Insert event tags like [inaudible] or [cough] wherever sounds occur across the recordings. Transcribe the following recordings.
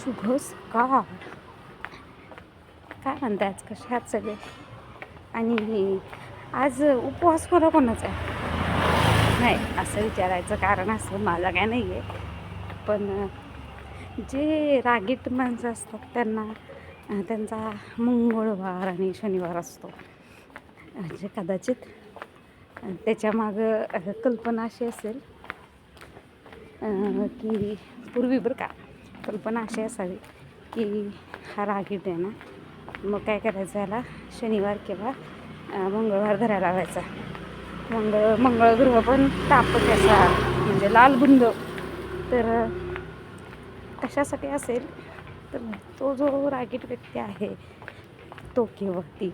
शुभ सकाळ काय म्हणते आज? कसे आहात सगळे? आणि आज उपवास कोणा कोणाचा आहे? नाही असं विचारायचं कारण असं माझं काय नाही आहे पण जे रागीट माणसं असतात त्यांना त्यांचा मंगळवार आणि शनिवार असतो. म्हणजे कदाचित त्याच्यामागं कल्पना अशी असेल की पूर्वी बरं का कल्पना अशी असावी की हा रागीट आहे ना. मग काय करायचं याला? शनिवार किंवा मंगळवार धरायला लावायचा. मंगळ मंगळगृह पण तापत असा म्हणजे लाल बुंद. तर कशासाठी असेल? तर तो जो रागीट व्यक्ती आहे तो किंवा ती.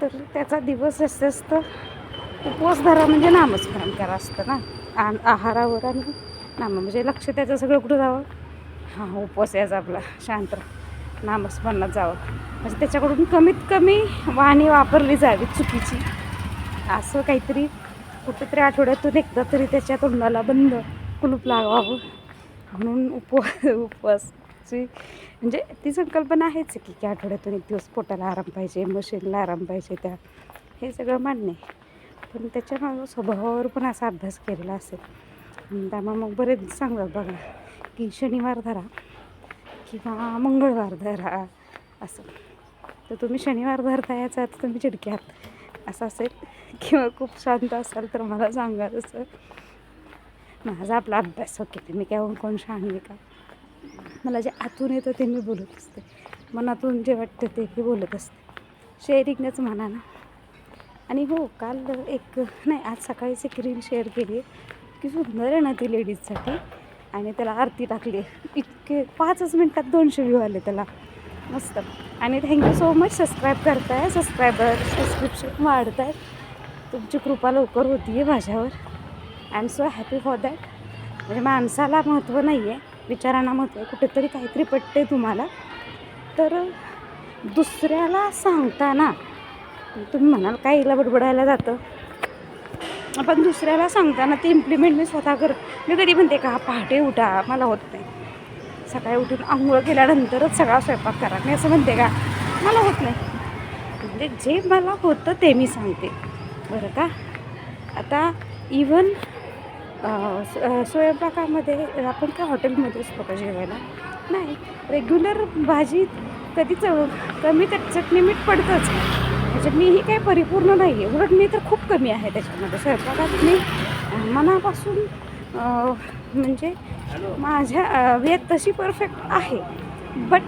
तर त्याचा दिवस असं असतं. उपवास धरा म्हणजे नामस्मरण करा असतं ना. आहारावर आणि नाम म्हणजे लक्ष त्याचं सगळं कुठं जावं? हां उपवास यायचा आपला. शांत नामस्मरणात जावं. म्हणजे त्याच्याकडून कमीत कमी वाणी वापरली जावी चुकीची. असं काहीतरी कुठेतरी आठवड्यातून एकदा तरी त्याच्या तोंडाला बंद कुलूप लावावं. म्हणून उपवास उपवासची म्हणजे ती संकल्पना आहेच की की आठवड्यातून एक दिवस पोटाला आराम पाहिजे मशीनला आराम पाहिजे त्या. हे सगळं मान्य आहे. पण त्याच्या स्वभावावर पण असा अभ्यास केलेला असेल. दामा मग बरेच सांगतात बघा की शनिवार धरा किंवा मंगळवार धरा असं. तर तुम्ही शनिवार धरता याचा तर तुम्ही चिडक्यात आहात असं असेल. किंवा खूप शांत असाल तर मला सांगा तसं. माझा आपला अभ्यास होतो ते मी काय कोण शहाणी का? मला जे आतून येतं ते मी बोलत असते. मनातून जे वाटतं ते मी बोलत असते. शेअरिंगच म्हणा ना. आणि हो काल एक नाही आज सकाळीच एक रील शेअर केली इतकी सुंदर आहे ना ती लेडीजसाठी. आणि त्याला आरती टाकली. इतके पाचच मिनटात दोनशे व्ह्यू आले त्याला. मस्त. आणि thank you so much subscribe करताय. सबस्क्रायबर सबस्क्रिप्शन वाढत आहेत तुमची कृपा लवकर होती आहे माझ्यावर. I am so happy for that म्हणजे माणसाला महत्त्व नाही आहे विचारांना महत्त्व आहे. कुठेतरी काहीतरी पटते तुम्हाला. तर दुसऱ्याला सांगताना तुम्ही म्हणाल काय हिला बडबडायला जातं? आपण दुसऱ्याला सांगताना ते इम्प्लिमेंट मी स्वतः कर मी कधी म्हणते का पहाटे उठा मला होत नाही. सकाळी उठून आंघोळ केल्यानंतरच सगळा स्वयंपाक करा. मी असं म्हणते का मला होत नाही. म्हणजे जे मला होतं ते मी सांगते. बरं का? आता इवन स्वयंपाकामध्ये आपण काय हॉटेलमध्येच असतो जेवायला? नाही. रेग्युलर भाजी कधी चव कमी तर चटणी मीठ पडतंच. म्हणजे मीही काही परिपूर्ण नाही आहे उलट मी तर खूप कमी आहे त्याच्यामध्ये. स्वयंपाकात मी मनापासून म्हणजे माझ्या अं, वेत तशी परफेक्ट आहे. बट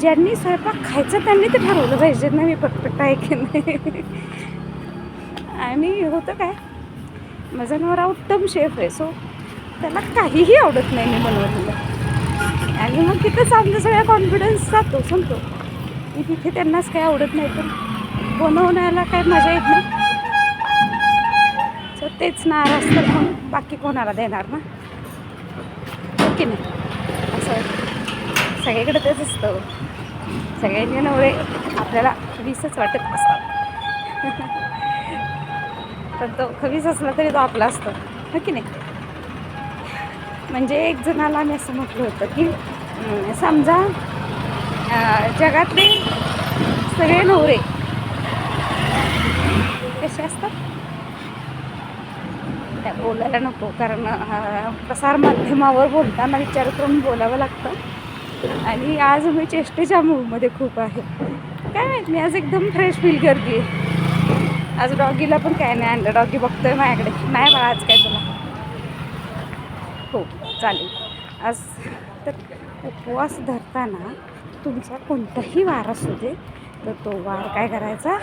ज्यांनी स्वयंपाक खायचं त्यांनी ते ठरवलं पाहिजे. ना मी परफेक्ट आहे की नाही? आणि होतं काय? माझा नवरा उत्तम शेफ आहे सो त्याला काहीही आवडत नाही मी बनवलेलं. आणि मग तिथंच आमचा सगळ्या कॉन्फिडन्स जातो सांगतो की तिथे त्यांनाच काही आवडत नाही पण बनवण्याला काय मजा येत नाही. सो तेच नाराज तर मग बाकी कोणाला देणार ना? हो की नाही? असं सगळीकडे तेच असतं हो. सगळ्यांचे नवरे आपल्याला वीसच वाटत असतात. पण तो खवीस असला तरी तो आपला असतो. हो की नाही? म्हणजे एक जणाला मी असं म्हटलं होतं की समजा जगातले सगळे नवरे कसे असतात? त्या बोलायला नको कारण प्रसारमाध्यमावर बोलताना विचार करून बोलावं लागतं. आणि आज मी चेष्टेच्या मूडमध्ये खूप आहे. काय माहीत मी आज एकदम फ्रेश फील करते आज डॉगीला पण काय नाही आणलं. डॉगी बघतोय माझ्याकडे. नाही बाळा आज काय तुला? हो चालेल. आज तर उपवास धरताना तुमचा कोणताही वार असू दे तर तो वार काय करायचा?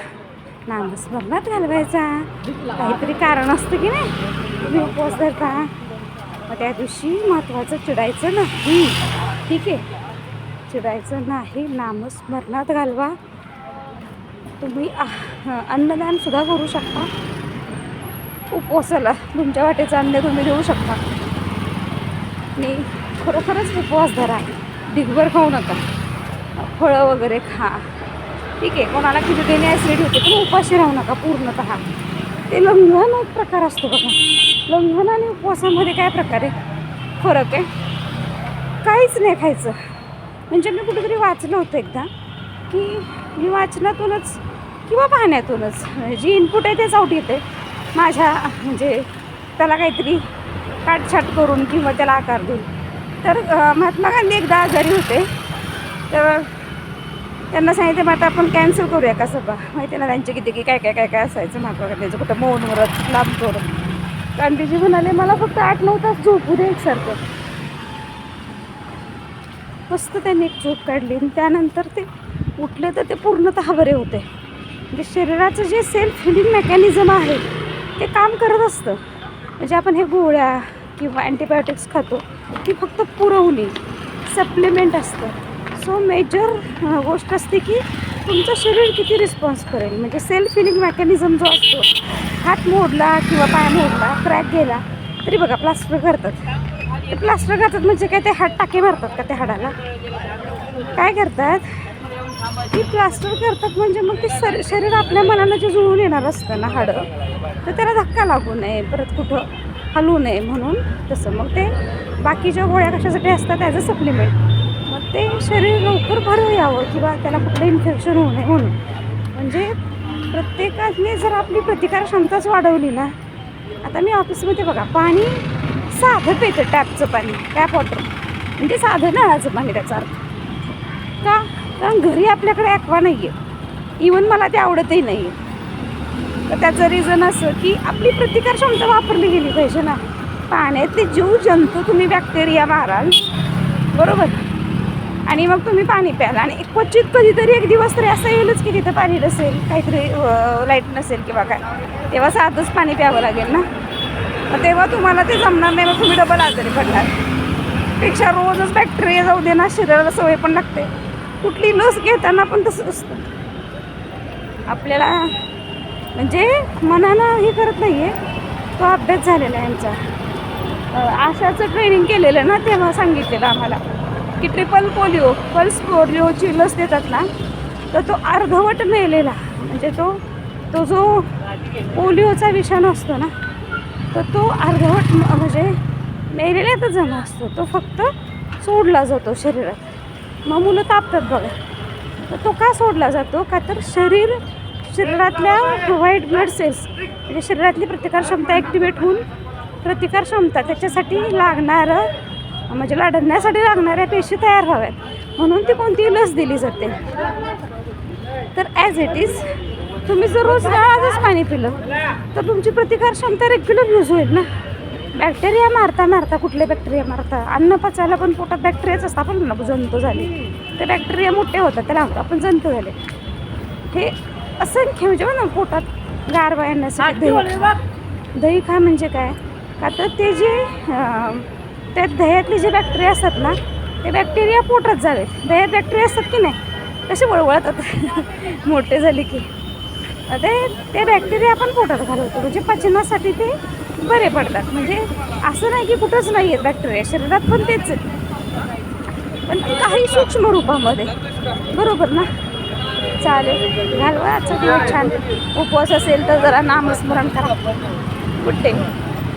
नामस्मरणात घालवायचा. काहीतरी कारण असतं की नाही? तुम्ही उपवास धरता. मग त्या दिवशी महत्त्वाचं चिडायचं नाही. ठीक आहे? चिडायचं नाही. नामस्मरणात घालवा. तुम्ही अन्नदानसुद्धा करू शकता. उपवासाला तुमच्या वाटेचं अन्न तुम्ही देऊ शकता. आणि खरोखरच उपवास धरा. दिगभर खाऊ नका. फळं वगैरे खा. ठीक आहे कोणाला किती देणे ॲसिड होते पण उपाशी राहू नका पूर्णतः. ते लंघन एक प्रकार असतो बघा. लंघन आणि उपवासामध्ये काय प्रकार आहे? फरक आहे. काहीच नाही खायचं. म्हणजे मी कुठेतरी वाचलं होतं एकदा की मी वाचनातूनच किंवा पाहण्यातूनच जी इनपुट आहे तेच आउट येते. माझ्या म्हणजे त्याला काहीतरी काटछाट करून किंवा त्याला आकार देऊन. तर महात्मा गांधी एकदा आजारी होते. तर त्यांना सांगितलं मग आता आपण कॅन्सल करूया का सभा? माहिती ना त्यांचे किती की काय काय काय काय असायचं महात्मा गांधीचं कुठं मौन व्रत लांब सोडत गांधीजी म्हणाले मला फक्त आठ नऊ तास झोपू दे एकसारखं. मस्त त्यांनी एक झोप काढली. आणि त्यानंतर ते उठले तर ते पूर्णतः बरे होते. म्हणजे शरीराचं जे सेल्फ हिलिंग मेकॅनिझम आहे ते काम करत असतं. म्हणजे आपण हे गोळ्या किंवा अँटीबायोटिक्स खातो ती फक्त पुरवणी सप्लिमेंट असतं. सो मेजर गोष्ट असते की तुमचं शरीर किती रिस्पॉन्स करेल? म्हणजे सेल्फ हिलिंग मेकॅनिझम जो असतो हात मोडला किंवा पाय मोडला क्रॅक गेला तरी बघा प्लास्टर करतात. ते प्लास्टर करतात म्हणजे काय ते हात टाके मारतात का त्या हाडाला? काय करतात? ती प्लास्टर करतात म्हणजे मग ते सर शरीर आपल्या मनानं जे जुळून येणार असतं ना हाडं तर त्याला धक्का लागू नये परत कुठं हलू नये म्हणून तसं. मग ते बाकीच्या गोळ्या कशासाठी असतात ॲज अ सप्लिमेंट ते शरीर लवकर बरं यावं किंवा त्याला कुठलं इन्फेक्शन होऊ नये म्हणून. म्हणजे प्रत्येकाने जर आपली प्रतिकार क्षमताच वाढवली ना आता मी ऑफिसमध्ये बघा पाणी साधं पितं टॅपचं पाणी टॅप वॉटर. म्हणजे साधं नळाचं पाणी त्याचा अर्थ. का? कारण घरी आपल्याकडे ॲक्वा नाही आहे इवन मला ते आवडतही नाही आहे तर त्याचं रिझन असं की आपली प्रतिकार क्षमता वापरली गेली पाहिजे ना. पाण्यातले जीव जंतू तुम्ही बॅक्टेरिया माराल. बरोबर? आणि मग तुम्ही पाणी प्याल. आणि क्वचित कधीतरी एक दिवस तरी असं येईलच की तिथं पाणी नसेल काहीतरी लाइट नसेल किंवा काय. तेव्हा साधंच पाणी प्यावं लागेल ना? मग तेव्हा तुम्हाला ते जमणार नाही मग तुम्ही डबल आजारी पडणार. पेक्षा रोजच बॅक्टेरिया जाऊ दे ना शरीराला सवय पण लागते. कुठली लस घेताना पण तसं असतं. आपल्याला म्हणजे मनानं हे करत नाही आहे तो अभ्यास झालेला आहे आमचा. आशाचं ट्रेनिंग केलेलं ना तेव्हा सांगितलेलं आम्हाला. की ट्रिपल पोलिओ पल्स पोलिओची लस देतात ना तर तो अर्धवट मेलेला. म्हणजे तो तो जो पोलिओचा विषाणू असतो ना तर तो अर्धवट म्हणजे मेलेल्यातच जमा असतो. तो फक्त सोडला जातो शरीरात. मग मुलं तापतात बघा. तर तो का सोडला जातो? का तर शरीर शरीरातल्या व्हाईट ब्लड सेल्स म्हणजे शरीरातली प्रतिकार क्षमता ॲक्टिवेट होऊन प्रतिकार क्षमता त्याच्यासाठी लागणारं म्हणजे लढण्यासाठी लागणाऱ्या पेशी तयार व्हाव्यात. म्हणून ती कोणतीही लस दिली जाते. तर ॲज इट इज तुम्ही जर रोज नळाचंच पाणी पिलं तर तुमची प्रतिकार क्षमता रेग्युलर यूज होईल ना. बॅक्टेरिया मारता मारता कुठले बॅक्टेरिया मारता अन्न पचायला पण पोटात बॅक्टेरियाच असतात. आपण ना जंतू झाले. ते बॅक्टेरिया मोठे होतात त्याला आपण जंतू झाले. हे असंख्य म्हणजे ना पोटात गारवा येण्यासाठी दही. दही खा म्हणजे काय? का तर ते जे त्या दह्यातले जे बॅक्टेरिया असतात ना ते बॅक्टेरिया पोटात जावेत. दह्यात बॅक्टेरिया असतात की नाही? तसे वळवळतात. [laughs] मोठे झाले की. ते ते बॅक्टेरिया आपण पोटात घालवतो. म्हणजे पचनासाठी ते बरे पडतात. म्हणजे असं नाही की कुठंच नाही आहेत बॅक्टेरिया शरीरात पण तेच पण काही सूक्ष्म रूपामध्ये. बरोबर ना? चालेल. घालवा. आजचा दिवस छान. उपवास असेल तर जरा नामस्मरण करा. Good day